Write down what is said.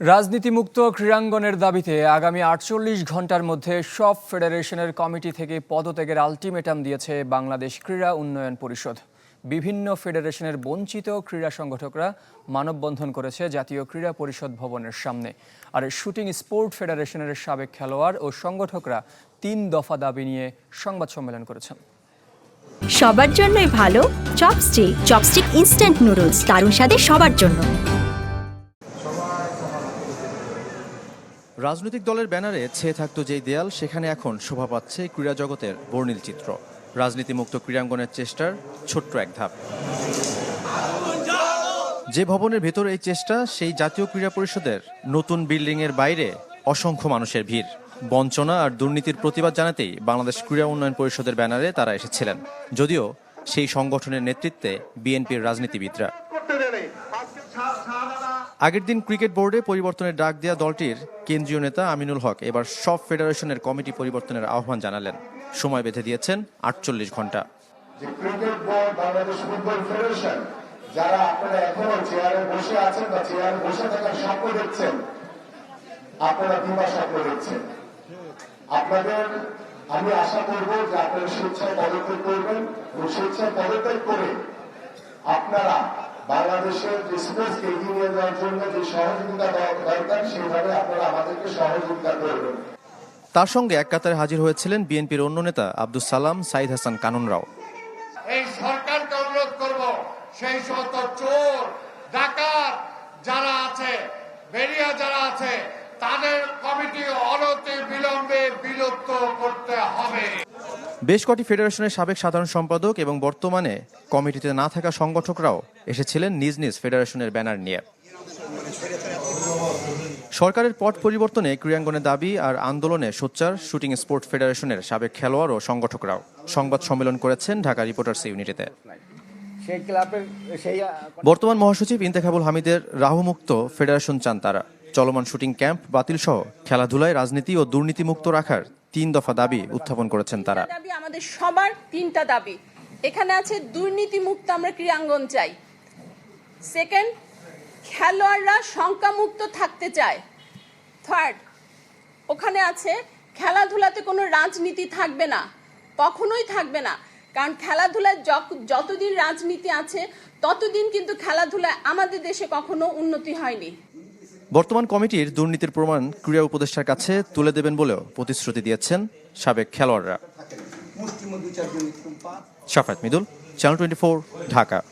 রাজনীতিমুক্ত ক্রীড়াঙ্গনের দাবিতে আগামী আটচল্লিশ ঘণ্টার মধ্যে সব ফেডারেশনের কমিটি থেকে পদত্যাগের আলটিমেটাম দিয়েছে বাংলাদেশ ক্রীড়া উন্নয়ন পরিষদ। বিভিন্ন ফেডারেশনের বঞ্চিত ক্রীড়া সংগঠকরা মানববন্ধন করেছে জাতীয় ক্রীড়া পরিষদ ভবনের সামনে। আর শুটিং স্পোর্ট ফেডারেশনের সাবেক খেলোয়াড় ও সংগঠকরা তিন দফা দাবি নিয়ে সংবাদ সম্মেলন করেছেন। সবার জন্যই ভালো, চপস্টিক চপস্টিক ইনস্ট্যান্ট নুডলস দারুণ স্বাদে সবার জন্য। রাজনৈতিক দলের ব্যানারে ছেয়ে থাকতো যেই দেয়াল, সেখানে এখন শোভা পাচ্ছে ক্রীড়া জগতের বর্ণিল চিত্র। রাজনীতিমুক্ত ক্রীড়াঙ্গনের চেষ্টার ছোট্ট এক ধাপ। যে ভবনের ভেতর এই চেষ্টা, সেই জাতীয় ক্রীড়া পরিষদের নতুন বিল্ডিংয়ের বাইরে অসংখ্য মানুষের ভিড়। বঞ্চনা আর দুর্নীতির প্রতিবাদ জানাতেই বাংলাদেশ ক্রীড়া উন্নয়ন পরিষদের ব্যানারে তারা এসেছিলেন। যদিও সেই সংগঠনের নেতৃত্বে বিএনপির রাজনীতিবিদরা। আগের দিন ক্রিকেট বোর্ডে পরিবর্তনের ডাক দেওয়া দলটির কেন্দ্রীয় নেতা আমিনুল হক এবার সব ফেডারেশনের কমিটি পরিবর্তনের আহ্বান জানালেন। সময় বেঁধে দিয়েছেন আটচল্লিশ ঘণ্টা। যারা আপনারা এখনও চেয়ারে বসে আছেন বা চেয়ারে বসে থাকার স্বপ্ন দেখছেন, আপনারা স্বপ্ন দেখছেন। আপনাদের, আমি আশা করব যে আপনারা স্বেচ্ছায় পদত্যাগ করবেন এবং স্বেচ্ছায় পদত্যাগ করে আপনারা বাংলাদেশের যে স্পোর্টসকে এগিয়ে নিয়ে যাওয়ার জন্য যে সহযোগিতা দেওয়া দরকার সেইভাবে আপনারা আমাদেরকে সহযোগিতা করবেন। তার সঙ্গে এক কাতারে হাজির হয়েছিলেন বিএনপির অন্য নেতা আব্দুল সালাম সাইদ হাসান কানুনরাও এই সরকারকে অনুরোধ করব সেই সমস্ত চোর ডাকাত যারা আছে বেরিয়া যারা আছে তাদের কমিটি অনতি বিলম্বে বিলুপ্ত করতে হবে। বেশ কটি ফেডারেশনের সাবেক সাধারণ সম্পাদক এবং বর্তমানে কমিটিতে না থাকা সংগঠকরাও এসেছিলেন নিজ নিজ ফেডারেশনের ব্যানার নিয়ে। সরকারের পট পরিবর্তনে ক্রীড়াঙ্গনের দাবি আর আন্দোলনে সোচ্চার শুটিং স্পোর্ট ফেডারেশনের সাবেক খেলোয়াড় ও সংগঠকরাও। সংবাদ সম্মেলন করেছেন ঢাকা রিপোর্টার্স ইউনিটিতে। বর্তমান মহাসচিব ইন্তেখাবুল হামিদের রাহুমুক্ত ফেডারেশন চান তারা। চলমান শুটিং ক্যাম্প বাতিল সহ খেলাধুলায় রাজনীতি ও দুর্নীতিমুক্ত রাখার তিন দফা দাবি উত্থাপন করেছেন তারা। দাবি আমাদের সবার তিনটা দাবি। এখানে আছে দুর্নীতি মুক্ত আমরা ক্রীড়াঙ্গন চাই। সেকেন্ড খেলোয়াড়রা শঙ্কামুক্ত থাকতে চায়। থার্ড ওখানে আছে খেলাধুলাতে কোনো রাজনীতি থাকবে না, কখনোই থাকবে না। কারণ খেলাধুলায় যতদিন রাজনীতি আছে, ততদিন কিন্তু খেলাধুলায় আমাদের দেশে কখনো উন্নতি হয়নি। বর্তমান কমিটির দুর্নীতির প্রমাণ ক্রীড়া উপদেষ্টার কাছে তুলে দেবেন বলেও প্রতিশ্রুতি দিয়েছেন সাবেক খেলোয়াড়রা। Midul channel twenty Dhaka.